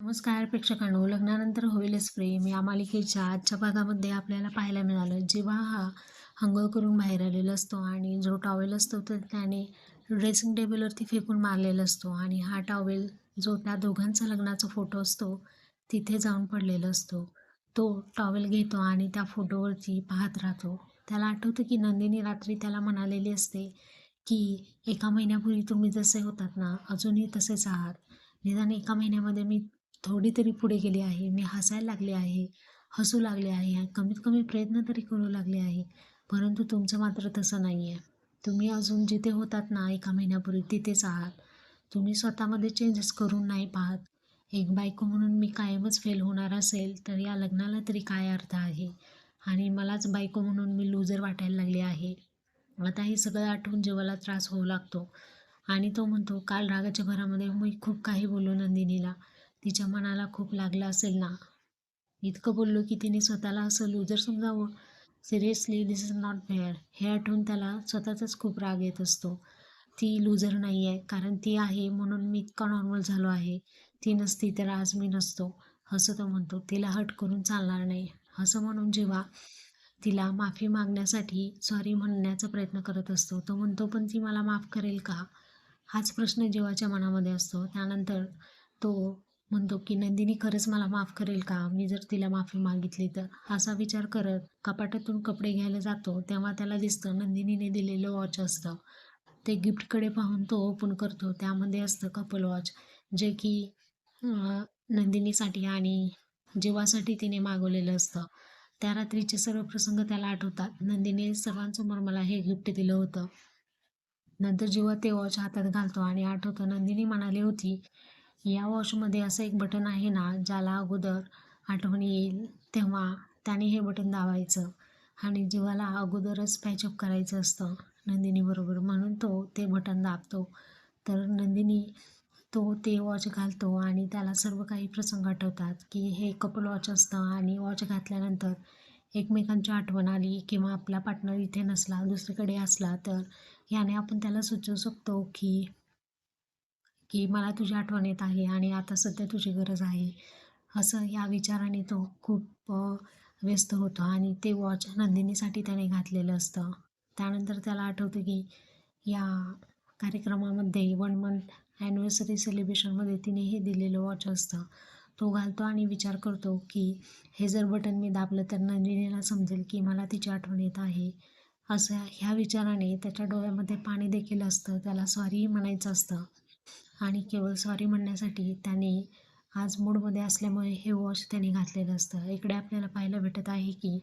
नमस्कार प्रेक्षकांनो. लग्नानंतर होईलच प्रेम. या मालिकेच्या आजच्या भागामध्ये आपल्याला पाहायला मिळालं जेव्हा हा अंघोळ करून बाहेर आलेला असतो आणि जो टॉवेल असतो तर त्याने ड्रेसिंग टेबलवरती फेकून मारलेला असतो आणि हा टॉवेल जो त्या दोघांचा लग्नाचा फोटो असतो तिथे जाऊन पडलेला असतो. तो टॉवेल घेतो आणि त्या फोटोवरती पाहत राहतो. त्याला आठवतं की नंदिनी रात्री त्याला म्हणालेली असते की एका महिन्यापूर्वी तुम्ही जसे होतात ना अजूनही तसेच आहात. निदान एका महिन्यामध्ये मी थोडी तरी पुढे गेली आहे. मी हसायला लागले आहे हसू लागले आहे कमीत कमी प्रयत्न तरी करू लागले आहे. परंतु तुमचं मात्र तसं नाही आहे तुम्ही अजून जिथे होतात ना एका महिन्यापूर्वी तिथेच आहात. तुम्ही स्वतःमध्ये चेंजेस करून नाही पाहत. एक बायको म्हणून मी कायमच फेल होणार असेल तर या लग्नाला तरी काय अर्थ आहे? आणि मलाच बायको म्हणून मी लूजर वाटायला लागले आहे. आता हे सगळं आठवून जीवाला त्रास होऊ लागतो. आणि तो म्हणतो काल रागाच्या भरामध्ये मी खूप काही बोललो नंदिनीला. तिच्या मनाला खूप लागलं असेल ना? इतकं बोललो की तिने स्वतःला असं लूजर समजावं. Seriously this is not fair हे आठवून त्याला स्वतःचाच खूप राग येत असतो. ती लूजर नाही आहे कारण ती आहे म्हणून मी इतका नॉर्मल झालो आहे. ती नसती तर आज मी नसतो. असं तो म्हणतो. तिला हट करून चालणार नाही. असं म्हणून जेव्हा तिला माफी मागण्यासाठी सॉरी म्हणण्याचा प्रयत्न करत असतो तो म्हणतो पण ती मला माफ करेल का? हाच प्रश्न जीवाच्या मनामध्ये असतो. त्यानंतर तो म्हणतो की नंदिनी खरंच मला माफ करेल का? मी जर तिला माफी मागितली तर? असा विचार करत कपाटातून कपडे घ्यायला जातो. तेव्हा त्याला दिसतं नंदिनीने दिलेलं वॉच असतं. ते गिफ्टकडे पाहून तो ओपन करतो. त्यामध्ये असतं कपल वॉच जे की नंदिनीसाठी आणि जीवासाठी तिने मागवलेलं असतं. त्या रात्रीचे सर्व प्रसंग त्याला आठवतात. नंदिनी सर्वांसमोर मला हे गिफ्ट दिलं होतं. नंतर जेव्हा ते वॉच हातात घालतो आणि आठवतं नंदिनी म्हणाली होती या वॉचमध्ये असं एक बटन आहे ना ज्याला अगोदर आठवण येईल तेव्हा त्याने हे बटन दाबायचं आणि जीवाला अगोदरच पॅचअप करायचं असतं नंदिनीबरोबर म्हणून तो ते बटन दाबतो. तर नंदिनी तो ते वॉच घालतो आणि त्याला सर्व काही प्रसंग आठवतात की हे कपल वॉच असतं आणि वॉच घातल्यानंतर एकमेकांची आठवण आली किंवा आपला पार्टनर इथे नसला दुसरीकडे असला तर याने आपण त्याला सुचवू शकतो की की मला तुझी आठवण येत आहे आणि आता सध्या तुझी गरज आहे. असं या विचाराने तो खूप व्यस्त होतो आणि ते वॉच नंदिनीसाठी त्याने घातलेलं असतं. त्यानंतर त्याला आठवतं की या कार्यक्रमामध्ये वन मंथ ॲनिव्हर्सरी सेलिब्रेशनमध्ये तिने हे दिलेलं वॉच असतं. तो घालतो आणि विचार करतो की हे जर बटन मी दाबलं तर नंदिनीला समजेल की मला तिची आठवण येत आहे. असं ह्या विचाराने त्याच्या डोळ्यामध्ये पाणी देखील असतं. त्याला सॉरी म्हणायचं असतं. आणि केवळ सॉरी म्हणण्यासाठी त्याने आज मूडमध्ये असल्यामुळे हे वॉच त्याने घातलेलं असतं. इकडे आपल्याला पाहायला भेटत आहे की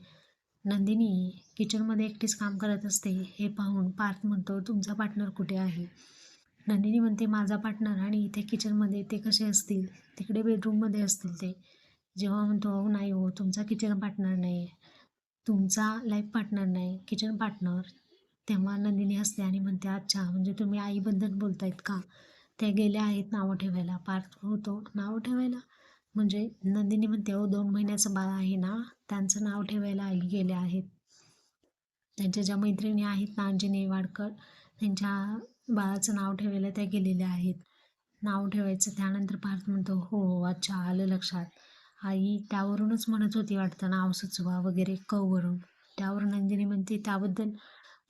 नंदिनी किचनमध्ये एकटीच काम करत असते. हे पाहून पार्थ म्हणतो तुमचा पार्टनर कुठे आहे? नंदिनी म्हणते माझा पार्टनर आणि इथे किचनमध्ये ते कसे असतील? तिकडे बेडरूममध्ये असतील ते. जेव्हा म्हणतो अहो नाही हो तुमचा किचन पार्टनर नाही. तुमचा लाईफ पार्टनर नाही किचन पार्टनर तेव्हा नंदिनी असते आणि म्हणते अच्छा म्हणजे तुम्ही आईबद्दल बोलतायत का? त्या गेल्या आहेत नावं ठेवायला. पार्थ होतो. नाव ठेवायला? म्हणजे नंदिनी म्हणते हो दोन महिन्याचं बाळ आहे ना त्यांचं नाव ठेवायला आई गेल्या आहेत. त्यांच्या ज्या मैत्रिणी आहेत ना अंजनी वाडकर त्यांच्या बाळाचं नाव ठेवायला त्या गेलेल्या आहेत. नाव ठेवायचं त्यानंतर पार्थ म्हणतो हो, हो अच्छा आलं लक्षात. आई त्यावरूनच म्हणत होती वाटतं नाव सुचवा वगैरे कवरून त्यावर नंदिनी म्हणते त्याबद्दल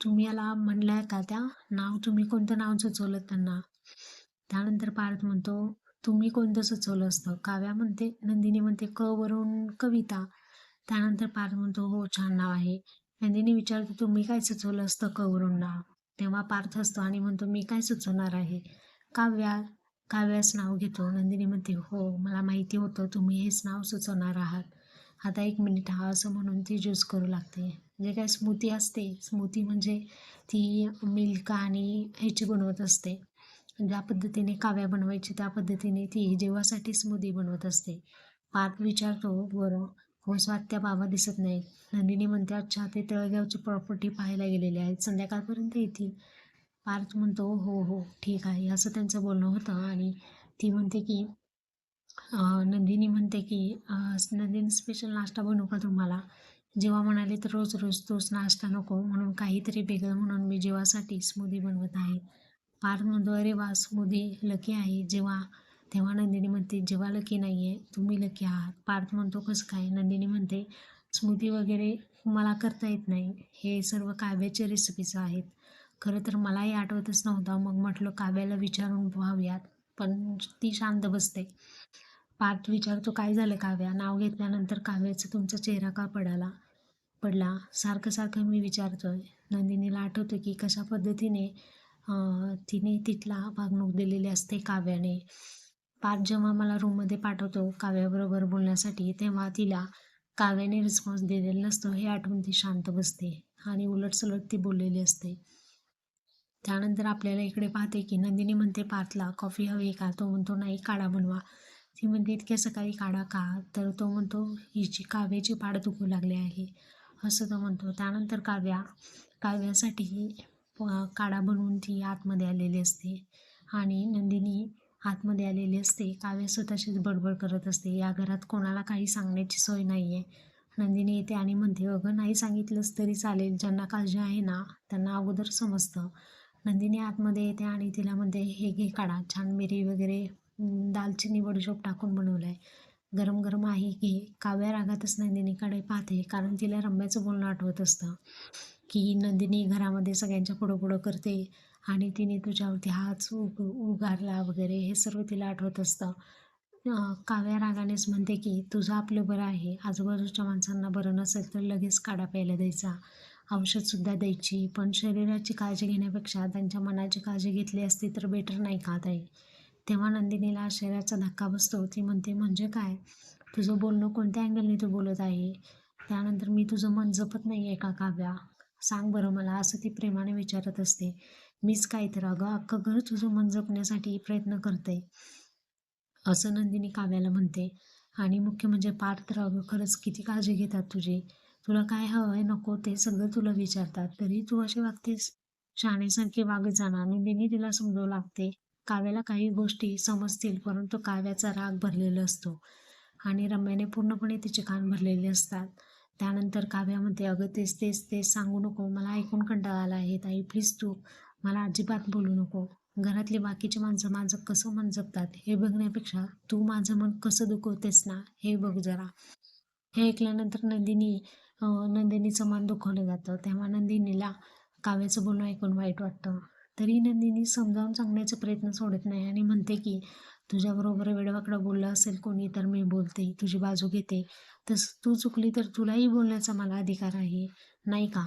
तुम्ही याला म्हणलं आहे का त्या? नाव तुम्ही कोणतं नाव सुचवलं त्यांना? त्यानंतर पार्थ म्हणतो तुम्ही कोणतं सुचवलं असतं? काव्या म्हणते नंदिनी म्हणते क वरून कविता. त्यानंतर पार्थ म्हणतो हो छान नाव आहे. नंदिनी विचारते तुम्ही काय सुचवलं असतं क वरून नाव? तेव्हा पार्थ असतो आणि म्हणतो मी काय सुचवणार आहे? काव्या काव्यास नाव घेतो. नंदिनी म्हणते हो मला माहिती होतं तुम्ही हेच नाव सुचवणार आहात. आता एक मिनिट हा असं म्हणून ती ज्यूस करू लागते. जे काय स्मृती असते स्मूती म्हणजे ती मिल्क आणि ह्याची बनवत असते. ज्या पद्धतीने काव्या बनवायची त्या पद्धतीने ती जेवासाठी स्मूदी बनवत असते. पार्थ विचारतो बरं हो त्या बाबा दिसत नाही. नंदिनी म्हणते अच्छा ते तळगावची प्रॉपर्टी पाहायला गेलेले आहेत. संध्याकाळपर्यंत येतील. पार्थ म्हणतो हो हो ठीक आहे. असं त्यांचं बोलणं होतं आणि ती म्हणते की नंदिनी म्हणते की नंदिनी स्पेशल नाश्ता बनवू का तुम्हाला? जेव्हा म्हणाले तर रोज रोज तोच नाश्ता नको. म्हणून काहीतरी वेगळं म्हणून मी जेवासाठी स्मूदी बनवत आहे. पार्थ म्हणतो अरे वा लकी आहे. जेव्हा तेव्हा नंदिनी म्हणते जेव्हा लकी नाही आहे तुम्ही लकी आहात. पार्थ म्हणतो कसं काय? नंदिनी म्हणते स्मृती वगैरे मला करता येत नाही. हे सर्व काव्याच्या रेसिपीज आहेत. खरं तर मलाही आठवतच नव्हतं. मग म्हटलं काव्याला विचारून पाहूयात. पण ती शांत बसते. पार्थ विचारतो काय झालं काव्या? नाव घेतल्यानंतर काव्याचा तुमचा चेहरा का पडाला? पडला? सारखं सारखं मी विचारतोय. नंदिनीला आठवतं की कशा पद्धतीने तिने तिथला वागणूक दिलेली असते काव्याने. पार्थ जेव्हा मला रूममध्ये पाठवतो काव्याबरोबर बोलण्यासाठी तेव्हा तिला काव्याने रिस्पॉन्स दिलेला नसतो हे आठवून ती शांत बसते आणि उलटसलट ती बोललेली असते. त्यानंतर आपल्याला इकडे पाहते की नंदिनी म्हणते पार्थला कॉफी हवी का? तो म्हणतो नाही काढा बनवा. ती म्हणते इतक्या सकाळी काढा का? तर तो म्हणतो हिची काव्याची पाड दुखू लागली आहे. असं तो म्हणतो. त्यानंतर काव्या काव्यासाठी काढा बनवून ती आतमध्ये आलेली असते आणि नंदिनी आतमध्ये आलेली असते. काव्य स्वतःशीच बडबड करत असते. या घरात कोणाला काही सांगण्याची सोय नाही आहे नंदिनी येते आणि म्हणते अगं नाही सांगितलंच तरी चालेल. ज्यांना काळजी आहे ना त्यांना अगोदर समजतं. नंदिनी आतमध्ये येते आणि तिला म्हणते हे घे काढा. छान मिरी वगैरे दालचिनी बडीशोप टाकून बनवलं आहे गरम गरम आहे घे. काव्या रागातच नंदिनीकडे पाहते कारण तिला रम्याचं बोलणं आठवत असतं. की नंदिनी घरामध्ये सगळ्यांच्या पुढं पुढं करते आणि तिने तुझ्यावरती हाच उग उगारला वगैरे हे सर्व तिला आठवत असतं. काव्या रागानेच म्हणते की तुझं आपलं बरं आहे. आजूबाजूच्या माणसांना बरं नसेल तर लगेच काढा प्यायला द्यायचा. औषधसुद्धा द्यायची. पण शरीराची काळजी घेण्यापेक्षा त्यांच्या मनाची काळजी घेतली असती तर बेटर नाही का ताई? तेव्हा नंदिनीला आश्चर्याचा धक्का बसतो. ती म्हणते म्हणजे काय? तुझं बोलणं कोणत्या अँगलने तू बोलत आहे? त्यानंतर मी तुझं मन जपत नाही आहे का काव्या? सांग बरं मला असं ती प्रेमाने विचारत असते. मीच काय तर अगं अख्खं घर तुझं मन जपण्यासाठी प्रयत्न करते असं नंदिनी काव्याला म्हणते. आणि मुख्य म्हणजे पार्थ तर अगं खरंच किती काळजी घेतात तुझी. तुला काय हवं आहे नको ते सगळं तुला विचारतात. तरी तू अशी वागतेस शहाणीसारखी वागत जाणार नंदिनी तिला समजावं लागते. काव्याला काही गोष्टी समजतील परंतु काव्याचा राग भरलेला असतो. आणि रम्याने पूर्णपणे तिचे कान भरलेले असतात. त्यानंतर काव्या म्हणते अगं तेच तेच तेच सांगू नको. मला ऐकून कंटाळा आला आहे ताई. प्लीज तू मला अजिबात बोलू नको. घरातली बाकीची माणसं माझं कसं मन जपतात हे बघण्यापेक्षा तू माझं मन कसं दुखवतेस ना हे बघ जरा. हे ऐकल्यानंतर नंदिनी नंदिनीचं मन दुखवलं जातं. तेव्हा नंदिनीला काव्याचं बोलणं ऐकून वाईट वाटतं. तरी नंदिनी समजावून सांगण्याचा प्रयत्न सोडत नाही आणि म्हणते की तुझ्याबरोबर वेडवाकडं बोललं असेल कोणी तर मी बोलते तुझी बाजू घेते. तसं तू चुकली तर तुलाही बोलण्याचा मला अधिकार आहे नाही का?